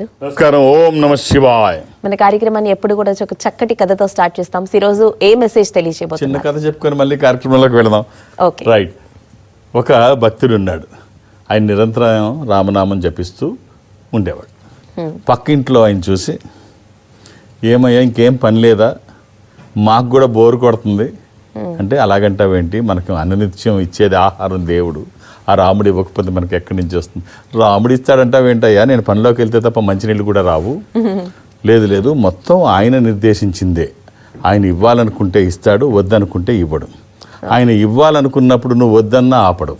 నమస్కారం. ఓం నమ శివాయ్. మన కార్యక్రమాన్ని ఎప్పుడు కూడా ఒక చక్కటి కథతో స్టార్ట్ చేస్తాం. ఈ రోజు ఏ మెసేజ్ చిన్న తెలియజేయబోతున్నారు కథ చెప్పుకొని మళ్ళీ కార్యక్రమంలోకి వెళదాం. ఓకే. రైట్. ఒక భక్తుడు ఉన్నాడు ఆయన నిరంతరం రామనామం జపిస్తూ ఉండేవాడు. పక్కింట్లో ఆయన చూసి ఏమయ్యా ఇంకేం పని లేదా? మాకు కూడా బోరు కొడుతుంది. అంటే అలాగంటావేంటి? మనకు అనునిత్యం ఇచ్చేది ఆహారం దేవుడు. ఆ రాముడు ఇవ్వకపోతే మనకి ఎక్కడి నుంచి వస్తుంది? రాముడు ఇస్తాడంటావేంటయ్యా నేను పనిలోకి వెళ్తే తప్ప మంచినీళ్ళు కూడా రావు. లేదు లేదు. మొత్తం ఆయన నిర్దేశించిందే. ఆయన ఇవ్వాలనుకుంటే ఇస్తాడు వద్దనుకుంటే ఇవ్వడు. ఆయన ఇవ్వాలనుకున్నప్పుడు నువ్వు వద్దన్నా ఆపడు.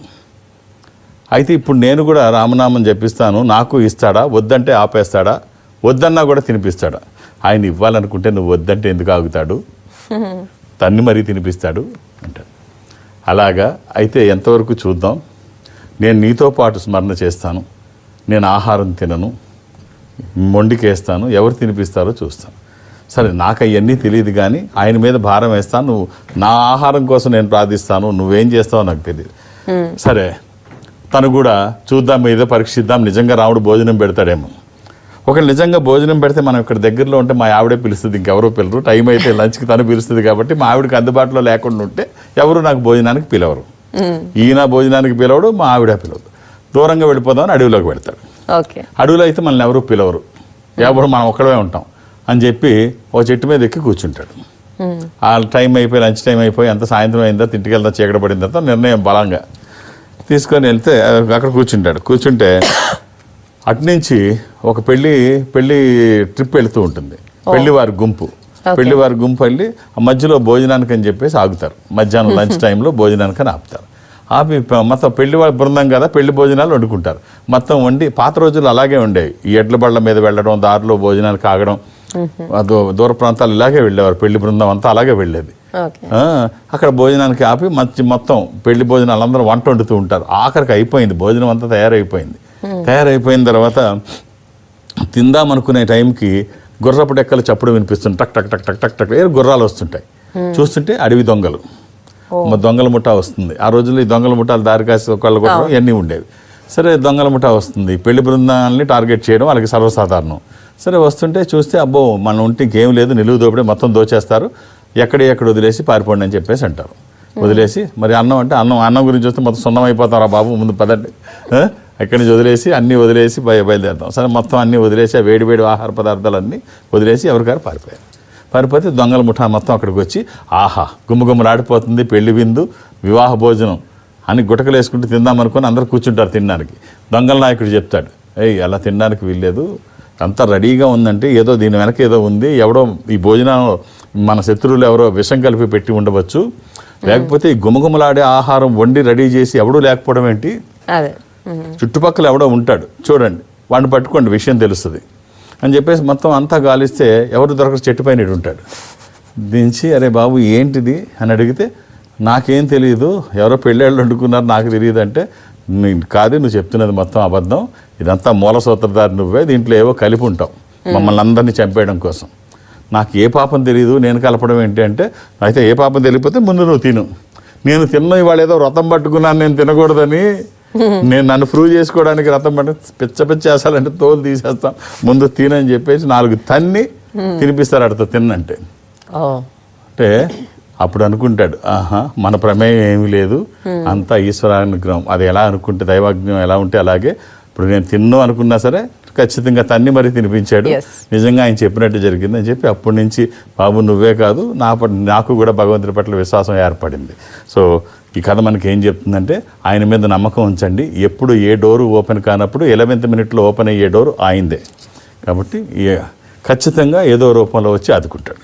అయితే ఇప్పుడు నేను కూడా రామనామం జపిస్తాను నాకు ఇస్తాడా? వద్దంటే ఆపేస్తాడా? వద్దన్నా కూడా తినిపిస్తాడా? ఆయన ఇవ్వాలనుకుంటే నువ్వు వద్దంటే ఎందుకు ఆగుతాడు? తన్ని మరీ తినిపిస్తాడు అంటాడు. అలాగా. అయితే ఎంతవరకు చూద్దాం? నేను నీతో పాటు స్మరణ చేస్తాను. నేను ఆహారం తినను. మొండికేస్తాను. ఎవరు తినిపిస్తారో చూస్తాను. సరే నాకు అవన్నీ తెలియదు కానీ ఆయన మీద భారం వేస్తాను. నువ్వు నా ఆహారం కోసం నేను ప్రార్థిస్తాను. నువ్వేం చేస్తావో నాకు తెలియదు. సరే తను కూడా చూద్దాం ఏదో పరీక్షిద్దాం. నిజంగా రాముడు భోజనం పెడతాడేమో. ఒకవేళ నిజంగా భోజనం పెడితే మనం ఇక్కడ దగ్గరలో ఉంటే మా ఆవిడే పిలుస్తుంది. ఇంకెవరో పిలరు. టైం అయితే లంచ్కి తను పిలుస్తుంది కాబట్టి మా ఆవిడకి అందుబాటులో లేకుండా ఉంటే ఎవరు నాకు భోజనానికి పిలవరు. ఈయన భోజనానికి పిలవడు మా ఆవిడ పిలవదు. దూరంగా వెళ్ళిపోదామని అడవిలోకి వెళ్తాడు. ఓకే. అడవిలో అయితే మనల్ని ఎవరు పిలవరు. ఎవరు మనం ఒక్కడమే ఉంటాం అని చెప్పి ఓ చెట్టు మీద ఎక్కి కూర్చుంటాడు. ఆ టైం అయిపోయి లంచ్ టైం అయిపోయి అంత సాయంత్రం అయిందా ఇంటికి వెళ్తా చీకట పడిన తర్వాత నిర్ణయం బలంగా తీసుకొని వెళ్తే అక్కడ కూర్చుంటాడు. కూర్చుంటే అటునుంచి ఒక పెళ్ళి పెళ్ళి ట్రిప్ వెళ్తూ ఉంటుంది. పెళ్ళి వారి గుంపు. పెళ్ళి వారి గుంపు వెళ్ళి ఆ మధ్యలో భోజనానికి అని చెప్పేసి ఆగుతారు. మధ్యాహ్నం లంచ్ టైంలో భోజనానికి అని ఆపుతారు. ఆపి మొత్తం పెళ్ళి వాళ్ళ బృందం కదా పెళ్ళి భోజనాలు వండుకుంటారు. మొత్తం వండి పాత రోజుల్లో అలాగే ఉండేవి. ఈ ఎడ్ల బళ్ళ మీద వెళ్ళడం దారిలో భోజనానికి ఆగడం ఆ దూ- దూర ప్రాంతాలు ఇలాగే వెళ్ళేవారు. పెళ్ళి బృందం అంతా అలాగే వెళ్ళేది. అక్కడ భోజనానికి ఆపి మంచి మొత్తం పెళ్ళి భోజనాలు అందరూ వంట వండుతూ ఉంటారు. ఆఖరికి అయిపోయింది. భోజనం అంతా తయారైపోయింది. తయారైపోయిన తర్వాత తిందామనుకునే టైంకి గుర్రపు డెక్కలు చప్పుడు వినిపిస్తుంది టక్ టక్ టక్ టక్ టక్ టక్ ఏ గుర్రాలు వస్తుంటాయి. చూస్తుంటే అడవి దొంగలు. మా దొంగల ముఠా వస్తుంది. ఆ రోజుల్లో ఈ దొంగల ముఠాలు దారి కాసి ఒకళ్ళు కూడా ఇవన్నీ ఉండేవి. సరే దొంగల ముఠా వస్తుంది. పెళ్ళి బృందాలని టార్గెట్ చేయడం వాళ్ళకి సర్వసాధారణం. సరే వస్తుంటే చూస్తే అబ్బో మన ఉంటే ఇంకేం లేదు నిలువు దోపిడే మొత్తం దోచేస్తారు. ఎక్కడ ఎక్కడ వదిలేసి పారిపోండి అని చెప్పేసి అంటారు. వదిలేసి మరి అన్నం అంటే అన్నం అన్నం గురించి వస్తే మొత్తం సున్నం అయిపోతారా బాబు? ముందు పదండి. ఆ? ఎక్కడి నుంచి వదిలేసి అన్నీ వదిలేసి బయ బయలుదేరుతాం. సరే మొత్తం అన్నీ వదిలేసి ఆ వేడి వేడి ఆహార పదార్థాలన్నీ వదిలేసి ఎవరికారు పారిపోయారు? పారిపోతే దొంగల ముఠా మొత్తం అక్కడికి వచ్చి ఆహా గుమ్మగుమ్మలాడిపోతుంది పెళ్ళి విందు వివాహ భోజనం అని గుటకలు వేసుకుంటూ తిందాం అనుకుని అందరూ కూర్చుంటారు తినడానికి. దొంగల నాయకుడు చెప్తాడు ఏయ్ అలా తినడానికి వీల్లేదు. అంతా రెడీగా ఉందంటే ఏదో దీని వెనక ఏదో ఉంది. ఎవడో ఈ భోజనం మన శత్రువులు ఎవరో విషం కలిపి పెట్టి ఉండవచ్చు. లేకపోతే ఈ గుమగుమలాడే ఆహారం వండి రెడీ చేసి ఎవడూ లేకపోవడం ఏంటి. చుట్టుపక్కల ఎవడో ఉంటాడు. చూడండి వాడిని పట్టుకోండి విషయం తెలుస్తుంది. అని చెప్పేసి మొత్తం అంతా గాలిస్తే ఎవరు దొరకరు చెట్టు పైన ఉంటాడు. దించి అరే బాబు ఏంటిది? అని అడిగితే నాకేం తెలియదు ఎవరో పెళ్ళేళ్ళు వండుకున్నారు నాకు తెలియదు అంటే కాదు నువ్వు చెప్తున్నది మొత్తం అబద్ధం. ఇదంతా మూల సూత్రధారి నువ్వే దీంట్లో ఏవో కలిపి ఉంటావు మమ్మల్ని అందరినీ చంపేయడం కోసం. నాకు ఏ పాపం తెలియదు నేను కలపడం ఏంటి అంటే అయితే ఏ పాపం తెలియకపోతే ముందు నువ్వు తిను. నేను తిన్న ఇవాళ ఏదో వ్రతం పట్టుకున్నాను నేను తినకూడదని నేను నన్ను ప్రూవ్ చేసుకోవడానికి రథం పట్టు పిచ్చ పిచ్చ చేసాలంటే తోలు తీసేస్తాం. ముందు తినని చెప్పేసి నాలుగు తన్ని తినిపిస్తారు అడత తిన్నంటే. అంటే అప్పుడు అనుకుంటాడు ఆహా మన ప్రమేయం ఏమీ లేదు. అంతా ఈశ్వరానుగ్రహం. అది ఎలా అనుకుంటే దైవాగ్నం ఎలా ఉంటే అలాగే. ఇప్పుడు నేను తిన్ను అనుకున్నా సరే ఖచ్చితంగా తన్ని మరి తినిపించాడు. నిజంగా ఆయన చెప్పినట్టు జరిగింది అని చెప్పి అప్పటి నుంచి బాబు నువ్వే కాదు నా నాకు కూడా భగవంతుడి పట్ల విశ్వాసం ఏర్పడింది. సో ఈ కథ మనకి ఏం చెప్తుందంటే ఆయన మీద నమ్మకం ఉంచండి. ఎప్పుడు ఏ డోరు ఓపెన్ కానప్పుడు ఎలవెంత్ మినిట్లో ఓపెన్ అయ్యే డోరు ఆయిందే కాబట్టి ఖచ్చితంగా ఏదో రూపంలో వచ్చి ఆదుకుంటాడు.